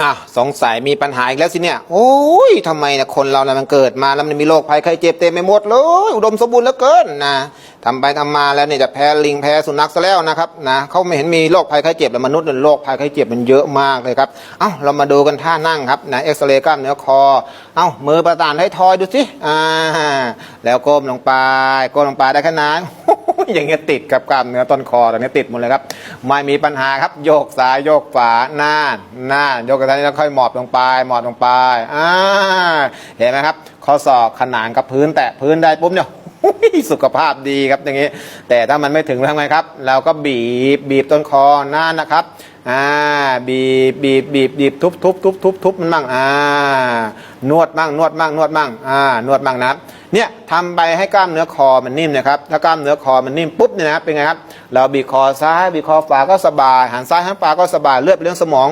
อะสงสัยมีปัญหาอีกแล้วสิเนี่ย โอ้ยทำไมนะคนเรานะมันเกิดมาแล้วมันมีโรคภัยไข้เจ็บเต็มไปหมดเลยอุดมสมบูรณ์เหลือเกินนะทำไปทำมาแล้วเนี่ยจะแพ้ลิงแพ้สุนัขซะแล้วนะครับนะเขาไม่เห็นมีโรคภัยไข้เจ็บแล้วมนุษย์เนี่ยโรคภัยไข้เจ็บมันเยอะมากเลยครับเอ้าเรามาดูกันท่านั่งครับนะเอ็กซเรย์กล้ามเนื้อคอเอ้ามือประสานให้ทอยดูสิอ่าแล้วก้มลงไปก้มลงไปได้แค่นั้น อย่างเงี้ยติดกับกล้ามเนื้อต้นคอตรงนี้ติดหมดเลยครับไม่มีปัญหาครับโยกซ้ายโยกขวาหน้าหน้าโยกกระทางนี้แล้วค่อยหมอบลงไป หมอบลงไปอ่าเห็นไหมครับข้อศอกขนานกับพื้นแตะพื้นได้ปุ๊บเนี่ยสุขภาพดีครับอย่างนี้ แต่ถ้ามันไม่ถึงทำไงครับ เราก็บีบบีบต้นคอหน้านะครับอ่าบีบบีบบีบบีบทุบทุบทุบทุบทุบมันบ้างอ่านวดบ้างนวดบ้างนวดบ้างอ่านวดบ้างนะครับ เนี่ยทำไปให้กล้ามเนื้อคอมันนิ่มนะครับถ้ากล้ามเนื้อคอมันนิ่มปุ๊บเนี่ยนะเป็นไงครับเราบีคอซ้ายบีคอขวาก็สบายหันซ้ายหันขวาก็สบายเลือดเลี้ยงสมอง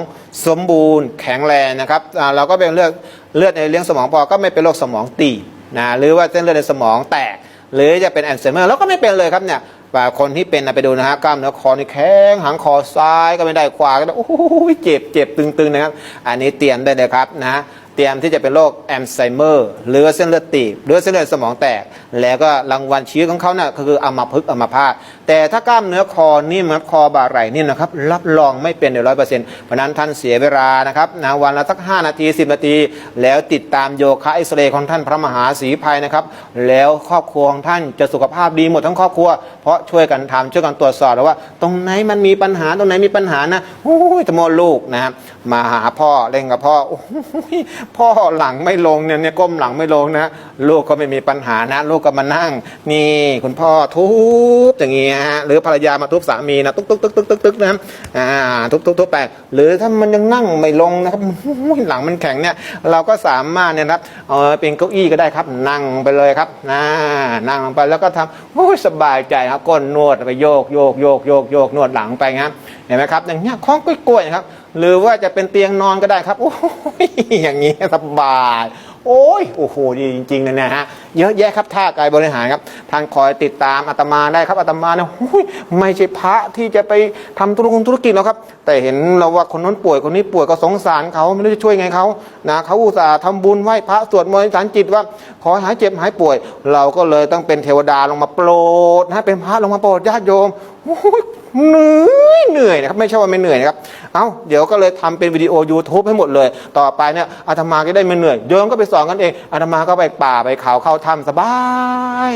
สมบูรณ์ แข็งแรงนะครับเราก็เป็นเลือดเลือดในเลี้ยงสมองพอก็ไม่เป็นโรคสมองตีนะหรือว่าเส้นเลือดในสมองแตก หรือจะเป็นแอนเซเมอร์แล้วก็ไม่เป็นเลยครับเนี่ยแต่คนที่เป็นนะไปดูนะฮะกล้ามเนื้อคอนี่แข็งหางคอซ้ายก็ไม่ได้ขวาก็ได้โอ้โหเจ็บเจ็บตึงๆนะครับ อันนี้เตรียมได้เลยครับนะ เตรียมที่จะเป็นโรคแอลไซเมอร์หรือเส้นเลือดตีบหรือเส้นเลือดสมองแตก แล้วก็รางวัลชีวิตของเขาเนี่ยก็คืออัมพฤกษ์อัมพาตแต่ถ้ากล้ามเนื้อคอนิ่มครับคอบ่าไหล่นิ่นะครับรับรองไม่เป็นร้อยเปอร์เซ็นต์เพราะนั้นท่านเสียเวลานะครับนะวันละสัก 5 นาที 10 นาที แล้วติดตามโยคะอ็กซเรย์ของท่านพระมหาศรีภัยนะครับแล้วครอบครัวของท่านจะสุขภาพดีหมดทั้งครอบครัว เพราะช่วยกันทำช่วยกันตรวจสอบแล้วว่า ตรงไหนมันมีปัญหาตรงไหนมีปัญหานะโอ้ยตะโมลูกนะครับมาหาพ่อเล่นกับพ่อโอ้ยพ่อหลังไม่ลงเนี่ยเนี่ยก้มหลังไม่ลงนะลูกก็ไม่มีปัญหานะ ลูกก็มานั่ง นี่คุณพ่อทุบอย่างเงี้ยฮะหรือภรรยามาทุบสามีนะตุ๊กตุ๊กตุ๊กตุ๊กตุ๊กตุ๊กนะอ่าทุบทุบทุบไปหรือถ้ามันยังนั่งไม่ลงนะครับหลังมันแข็งเนี่ยเราก็สามารถเนี่ยนะครับเออเป็นเก้าอี้ก็ได้ครับ นั่งไปเลยครับนะนั่งลงไปแล้วก็ทำโอ้ยสบายใจครับก้นนวดไปโยกโยกโยกโยกโยกนวดหลังไปครับเห็นไหมครับอย่างเงี้ยคล้องกล้วยๆครับ หรือว่าจะเป็นเตียงนอนก็ได้ครับ โอ้ยอย่างนี้สบายโอ้ยโอ้โหดีจริงๆเลยนะฮะเยอะแยะครับท่ากายบริหารครับท่านคอยติดตามอาตมาได้ครับอาตมาเนี่ยหุ้ยไม่ใช่พระที่จะไปทำธุรกงธุรกิจหรอกครับ แต่เห็นเราว่าคนนั้นป่วยคนนี้ป่วยก็สงสารเขาไม่รู้จะช่วยไงเขานะเขาอุตส่าห์ทำบุญไหว้พระสวดมนต์อธิษฐานจิตว่า ขอหายเจ็บหายป่วย เราก็เลยต้องเป็นเทวดาลงมาโปรดนะเป็นพระลงมาโปรดญาติโยมโอ้ยเหนื่อย เหนื่อยนะครับไม่ใช่ว่าไม่เหนื่อยนะครับเอ้าเดี๋ยวก็เลยทำเป็นวิดีโอ YouTube ให้หมดเลย ต่อไปเนี่ยอาตมาก็ได้ไม่เหนื่อยโยมก็ไปสอนกันเองอาตมาก็ไปป่าไปเขาเข้าถ้ำสบาย